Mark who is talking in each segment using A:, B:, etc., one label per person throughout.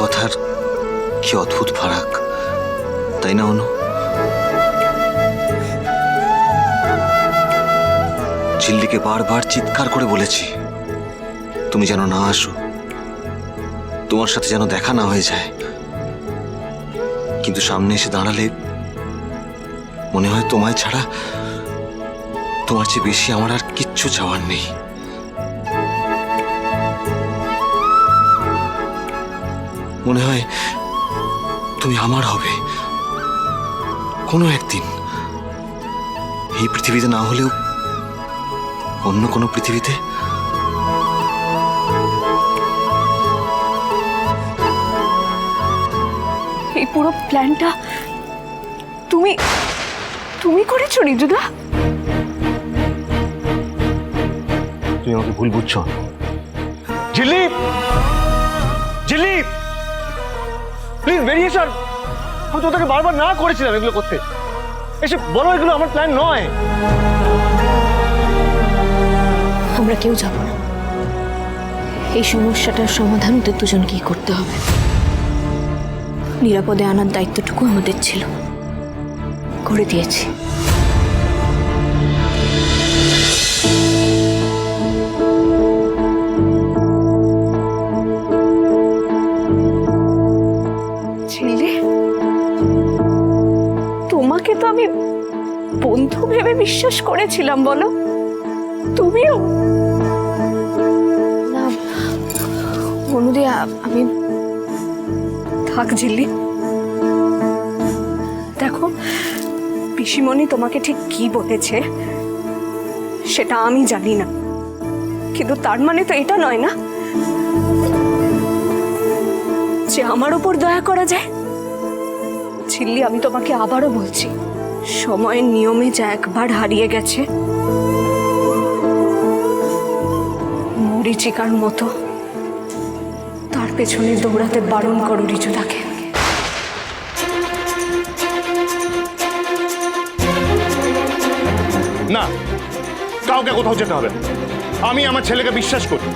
A: কথার কি অদ্ভুত ফারাক, তাই না, অনু? চিল্লিকে বারবার চিৎকার করে বলেছি, তুমি যেন না আসো, তোমার সাথে যেন দেখা না হয়ে যায়। কিন্তু সামনে এসে দাঁড়ালে মনে হয় তোমায় ছাড়া তোমার চেয়ে বেশি আমার আর কিচ্ছু চাওয়ার নেই। মনে হয় তুমি আমার হবে। কোনো একদিন এই পৃথিবীতে না হলেও অন্য কোনো পৃথিবীতে।
B: এই পুরো প্ল্যানটা তুমি তুমি করেছ রিজুদা?
A: তুমি আমাকে ভুল বুঝছ।
C: ঝিল্লি ঝিল্লি প্লিজ বেরিয়ে এসো আমি তো তোকে বারবার না করেছিলাম এগুলো করতে। এসে বলো, এগুলো আমার প্ল্যান নয়।
B: আমরা কেউ যাব না। এই সমস্যাটার সমাধান ওদের দুজনকেই করতে হবে। নিরাপদে আনার দায়িত্বটুকু আমাদের ছিল। করে দিয়েছি। তোমাকে তো আমি বন্ধু ভেবে বিশ্বাস করেছিলাম, বলো। তুমিও? না, অনুদি আমি থাক ঝিল্লি। দেখো, পিসিমণি তোমাকে ঠিক কি বলেছে, সেটা আমি জানি না। কিন্তু তার মানে তো এটা নয় না? যে আমার ওপর দয়া করা যায়? ঝিল্লি আমি তোমাকে আবারও বলছি সময়ের নিয়মে যা একবার হারিয়ে গেছে মরিচিকার মতো তার পেছনে দৌড়াতে বারণ করো রিজুদাকে
C: না কাউকে কোথাও যেতে হবে আমি আমার ছেলেকে বিশ্বাস করি।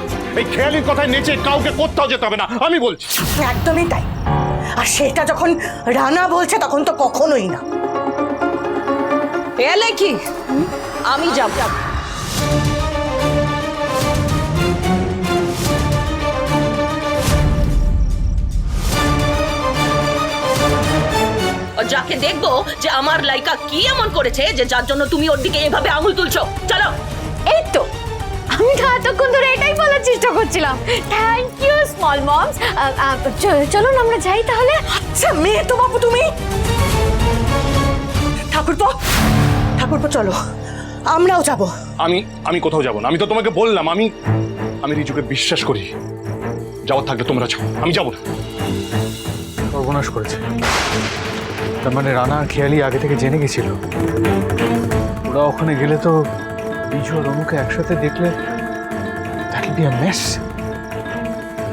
C: এই খেয়ালির কথায় নেচে কাউকে কোথাও যেতে হবে না। আমি বলছি।
D: একদমই তাই। আর সেটা যখন রানা বলছে তখন তো কখনোই না।
E: এলে কি? আমি যাব। যাকে দেখব যে আমার লাইকা কি এমন করেছে যে যার জন্য তুমি ওর দিকে এভাবে আঙুল তুলছো? চলো।
B: এই তো আমি তো এতক্ষণ ধরে এটাই বলার চেষ্টা করছিলাম। থ্যাংক ইউ স্মল মমস চলুন আমরা যাই তাহলে।
D: আচ্ছা মেয়ে তো বাবু তুমি? ঠাকুরপো ঠাকুরপো চলো। আমরাও যাব।
C: আমি আমি কোথাও যাব না। আমি তো তোমাকে বললাম আমি আমি রিজুকে বিশ্বাস করি। যাওয়ার থাকলে তোমরা যাও। আমি যাব না।
F: সর্বনাশ করেছে। তার মানে রানা আর খেয়ালি আগে থেকে জেনে গেছিল। ওরা ওখানে গেলে তো বিজু আর অনুকে একসাথে দেখলে দ্যাট বি আ মেস